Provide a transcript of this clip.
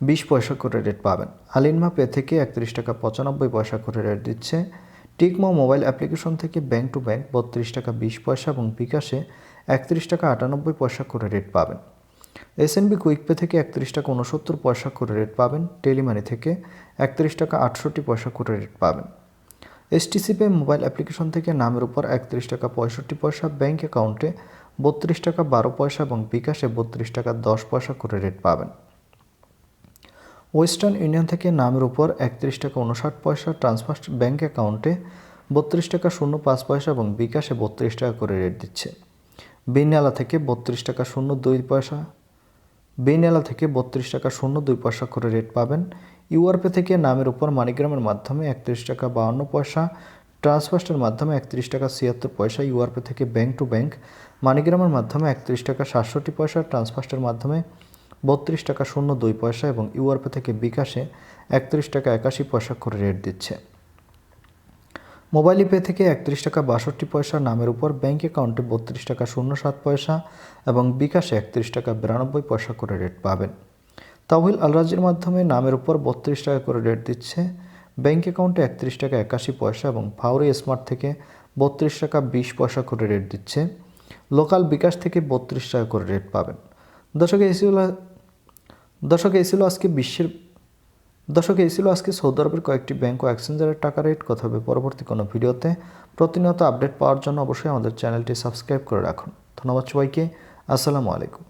বিশ পয়সা করে রেট পাবেন। আলিনমা পে থেকে একত্রিশ টাকা পঁচানব্বই পয়সা করে রেট দিচ্ছে। টিকমো মোবাইল অ্যাপ্লিকেশন থেকে ব্যাংক টু ব্যাংক বত্রিশ টাকা বিশ পয়সা এবং বিকাশে একত্রিশ টাকা আটানব্বই পয়সা করে রেট পাবেন। এসএনবি কুইক পে থেকে একত্রিশ টাকা উনসত্তর পয়সা করে রেট পাবেন। টেলিমানি থেকে একত্রিশ টাকা আটষট্টি পয়সা করে রেট পাবেন। এসটিসি পে মোবাইল অ্যাপ্লিকেশন থেকে নামের উপর একত্রিশ টাকা পঁয়ষট্টি পয়সা, ব্যাংক অ্যাকাউন্টে বত্রিশ টাকা বারো পয়সা এবং বিকাশে বত্রিশ টাকা দশ পয়সা করে রেট পাবেন। ওয়েস্টার্ন ইউনিয়ন থেকে নামের উপর একত্রিশ টাকা উনষাট পয়সা ট্রান্সফার ব্যাঙ্ক অ্যাকাউন্টে বত্রিশ টাকা শূন্য পাঁচ পয়সা এবং বিকাশে বত্রিশ টাকা করে রেট দিচ্ছে। বিনালা থেকে বত্রিশ টাকা শূন্য দুই পয়সা বেনেলা থেকে বত্রিশ টাকা শূন্য দুই পয়সা করে রেট পাবেন। ইউআরপে থেকে নামের উপর মানিগ্রামের মাধ্যমে একত্রিশ টাকা বাউন্ন পয়সা ট্রান্সফার্স্টের মাধ্যমে একত্রিশ টাকা ছিয়াত্তর পয়সা, ইউআরপে থেকে ব্যাংক টু ব্যাংক মানিগ্রামের মাধ্যমে একত্রিশ টাকা সাতষট্টি পয়সা ট্রান্সফার্স্টের মাধ্যমে বত্রিশ টাকা শূন্য দুই পয়সা এবং ইউআরপে থেকে বিকাশে একত্রিশ টাকা একাশি পয়সা করে রেট দিচ্ছে। মোবাইল পে থেকে একত্রিশ টাকা বাষট্টি পয়সা নামের উপর ব্যাংক অ্যাকাউন্টে বত্রিশ টাকা শূন্য সাত পয়সা এবং বিকাশে একত্রিশ টাকা বিরানব্বই পয়সা করে রেট পাবেন। তাহিল আলরাজির মাধ্যমে নামের উপর বত্রিশ টাকা করে রেট দিচ্ছে। ব্যাংক অ্যাকাউন্টে একত্রিশ টাকা একাশি পয়সা এবং ফাউরি স্মার্ট থেকে বত্রিশ টাকা বিশ পয়সা করে রেট দিচ্ছে। লোকাল বিকাশ থেকে বত্রিশ টাকা করে রেট পাবেন। দর্শক, এই দর্শক, এই ছিল আজকে বিশ্বের দশকে এই ছিল আজকে সৌদি আরবের কয়েকটি ব্যাংক ও এক্সচেঞ্জারের টাকা রেট কথা হবে পরবর্তী কোনো ভিডিওতে। প্রতিনিয়ত আপডেট পাওয়ার জন্য অবশ্যই আমাদের চ্যানেলটি সাবস্ক্রাইব করে রাখুন। ধন্যবাদ সবাইকে। আসসালামু আলাইকুম।